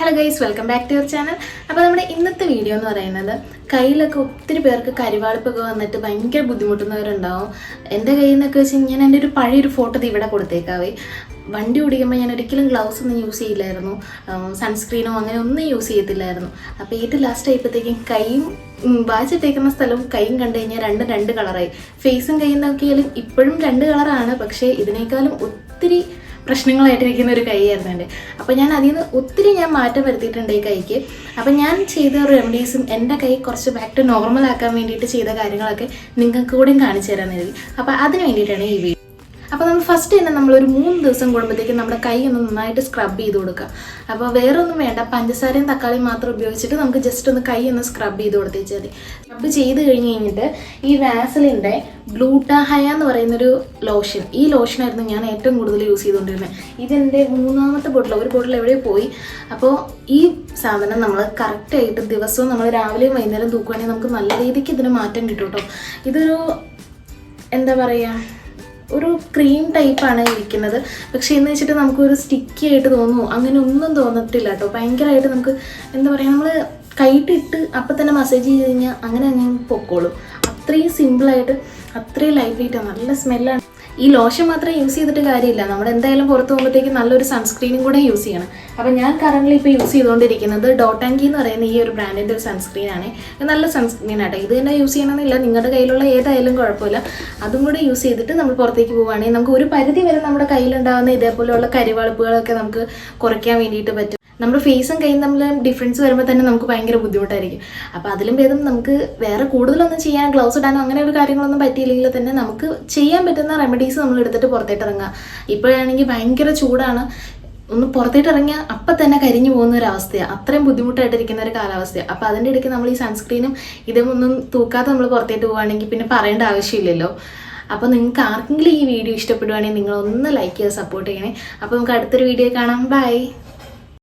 Hello guys welcome back to your channel അപ്പോൾ നമ്മുടെ ഇന്നത്തെ വീഡിയോ എന്ന് പറയുന്നത് കയ്യിലൊക്കെ ഒത്തിരി പേർക്ക് കരിവാളിപ്പൊക്കെ വന്നിട്ട് ഭയങ്കര ബുദ്ധിമുട്ടുന്നവരുണ്ടാവും. എന്റെ കയ്യിൽ നിന്നൊക്കെ വെച്ച് ഞാൻ എന്റെ ഒരു പഴയൊരു ഫോട്ടോ ഇവിടെ കൊടുത്തേക്കാവേ. വണ്ടി ഓടിക്കുമ്പോൾ ഞാൻ ഒരിക്കലും ഗ്ലൗസ് ഒന്നും യൂസ് ചെയ്യില്ലായിരുന്നു. സൺസ്ക്രീനോ അങ്ങനെ ഒന്നും യൂസ് ചെയ്യത്തില്ലായിരുന്നു. അപ്പോൾ ഏറ്റവും ലാസ്റ്റ് ആയപ്പോഴത്തേക്കും കൈയും വാച്ചിട്ടേക്കുന്ന സ്ഥലവും കൈയും കണ്ടു കഴിഞ്ഞാൽ രണ്ടും രണ്ട് കളറായി ഫേസും കൈയും നോക്കിയാലും ഇപ്പോഴും രണ്ട് കളറാണ് പക്ഷേ ഇതിനേക്കാളും ഒത്തിരി പ്രശ്നങ്ങളായിട്ടിരിക്കുന്ന ഒരു കൈയായിരുന്നു എന്റെ അപ്പോൾ ഞാൻ അതിൽ നിന്ന് ഒത്തിരി ഞാൻ മാറ്റം വരുത്തിയിട്ടുണ്ട് ഈ കൈക്ക്. അപ്പോൾ ഞാൻ ചെയ്ത റെമഡീസും എന്റെ കൈ കുറച്ച് ബാക്ക് ടു നോർമൽ ആക്കാൻ വേണ്ടിയിട്ട് ചെയ്ത കാര്യങ്ങളൊക്കെ നിങ്ങൾക്ക് കൂടെയും കാണിച്ചു തരാൻ കരുതി. അപ്പോൾ അതിന് വേണ്ടിയിട്ടാണ് ഈ വീഡിയോ അപ്പോൾ നമ്മൾ ഫസ്റ്റ് തന്നെ നമ്മളൊരു മൂന്ന് ദിവസം കൂടുമ്പോഴത്തേക്കും നമ്മുടെ കൈ ഒന്ന് നന്നായിട്ട് സ്ക്രബ് ചെയ്ത് കൊടുക്കുക. അപ്പോൾ വേറെ ഒന്നും വേണ്ട പഞ്ചസാരയും തക്കാളിയും മാത്രം ഉപയോഗിച്ചിട്ട് നമുക്ക് ജസ്റ്റ് ഒന്ന് കൈ ഒന്ന് സ്ക്രബ് ചെയ്ത് കൊടുത്തേച്ചാൽ മതി. സ്ക്രബ് ചെയ്ത് കഴിഞ്ഞ് കഴിഞ്ഞിട്ട് ഈ വാസലിന്റെ ഗ്ലൂട്ടാഹയ എന്ന് പറയുന്നൊരു ലോഷൻ ഈ ലോഷനായിരുന്നു ഞാൻ ഏറ്റവും കൂടുതൽ യൂസ് ചെയ്തുകൊണ്ടിരുന്നത്. ഇതെന്റെ മൂന്നാമത്തെ ബോട്ടിൽ ഒരു ബോട്ടിൽ എവിടെ പോയി. അപ്പോൾ ഈ സാധനം നമ്മൾ കറക്റ്റായിട്ട് ദിവസവും നമ്മൾ രാവിലെയും വൈകുന്നേരം തൂക്കുകയാണെങ്കിൽ നമുക്ക് നല്ല രീതിക്ക് ഇതിന് മാറ്റം കിട്ടും കേട്ടോ ഇതൊരു എന്താ പറയുക ഒരു ക്രീം ടൈപ്പാണ് ഇരിക്കുന്നത്. പക്ഷേ എന്ന് വെച്ചിട്ട് നമുക്കൊരു സ്റ്റിക്കി ആയിട്ട് തോന്നുമോ അങ്ങനെ ഒന്നും തോന്നത്തില്ല കേട്ടോ. ഭയങ്കരമായിട്ട് നമുക്ക് എന്താ പറയുക നമ്മൾ കൈയിട്ടിട്ട് അപ്പം തന്നെ മസാജ് ചെയ്ത് കഴിഞ്ഞാൽ അങ്ങനെ അങ്ങനെ പൊക്കോളും. അത്രയും സിമ്പിളായിട്ട് അത്രയും ലൈറ്റ് വെയിറ്റാണ് നല്ല സ്മെല്ലാണ് ഈ ലോഷൻ മാത്രം യൂസ് ചെയ്തിട്ട് കാര്യമില്ല. നമ്മൾ എന്തായാലും പുറത്ത് പോകുമ്പോഴത്തേക്ക് നല്ലൊരു സൺസ്ക്രീനും കൂടെ യൂസ് ചെയ്യണം. അപ്പോൾ ഞാൻ കറണ്ട്ലി ഇപ്പോൾ യൂസ് ചെയ്തുകൊണ്ടിരിക്കുന്നത് ഡോട്ടാങ്കി എന്ന് പറയുന്ന ഈ ഒരു ബ്രാൻഡിന്റെ ഒരു സൺസ്ക്രീൻ ആണ്. നല്ല സൺസ്ക്രീൻ ആട്ടോ. ഇത് തന്നെ യൂസ് ചെയ്യണമെന്നില്ല. നിങ്ങളുടെ കയ്യിലുള്ള ഏതായാലും കുഴപ്പമില്ല. അതും കൂടെ യൂസ് ചെയ്തിട്ട് നമ്മൾ പുറത്തേക്ക് പോവുകയാണെങ്കിൽ നമുക്ക് ഒരു പരിധി വരെ നമ്മുടെ കയ്യിലുണ്ടാകുന്ന ഇതേപോലെയുള്ള കരിവാളിപ്പുകളൊക്കെ നമുക്ക് കുറയ്ക്കാൻ വേണ്ടിയിട്ട് പറ്റും. നമ്മുടെ ഫേസും കയ്യും തമ്മിൽ ഡിഫറൻസ് വരുമ്പോൾ തന്നെ നമുക്ക് ഭയങ്കര ബുദ്ധിമുട്ടായിരിക്കും. അപ്പോൾ അതിലും ഭേദം നമുക്ക് വേറെ കൂടുതലൊന്നും ചെയ്യാൻ ഗ്ലൗസ് ഇടാനോ അങ്ങനെ ഒരു കാര്യങ്ങളൊന്നും പറ്റിയില്ലെങ്കിൽ തന്നെ നമുക്ക് ചെയ്യാൻ പറ്റുന്ന റെമഡീസ് നമ്മൾ എടുത്തിട്ട് പുറത്തേട്ട് ഇറങ്ങുക. ഇപ്പോഴാണെങ്കിൽ ഭയങ്കര ചൂടാണ്. ഒന്ന് പുറത്തേട്ട് ഇറങ്ങിയാൽ അപ്പം തന്നെ കരിഞ്ഞു പോകുന്ന ഒരു അവസ്ഥയാണ് അത്രയും ബുദ്ധിമുട്ടായിട്ടിരിക്കുന്ന ഒരു കാലാവസ്ഥയാണ് അപ്പോൾ അതിന്റെ ഇടയ്ക്ക് നമ്മൾ ഈ സൺസ്ക്രീനും ഇതും ഒന്നും തൂക്കാതെ നമ്മൾ പുറത്തേട്ട് പോവുകയാണെങ്കിൽ പിന്നെ പറയേണ്ട ആവശ്യമില്ലല്ലോ. അപ്പോൾ നിങ്ങൾക്ക് ആർക്കെങ്കിലും ഈ വീഡിയോ ഇഷ്ടപ്പെടുവാണെങ്കിൽ നിങ്ങളൊന്ന് ലൈക്ക് ചെയ്യുക സപ്പോർട്ട് ചെയ്യണേ. അപ്പോൾ നമുക്ക് അടുത്തൊരു വീഡിയോ കാണാം. ബൈ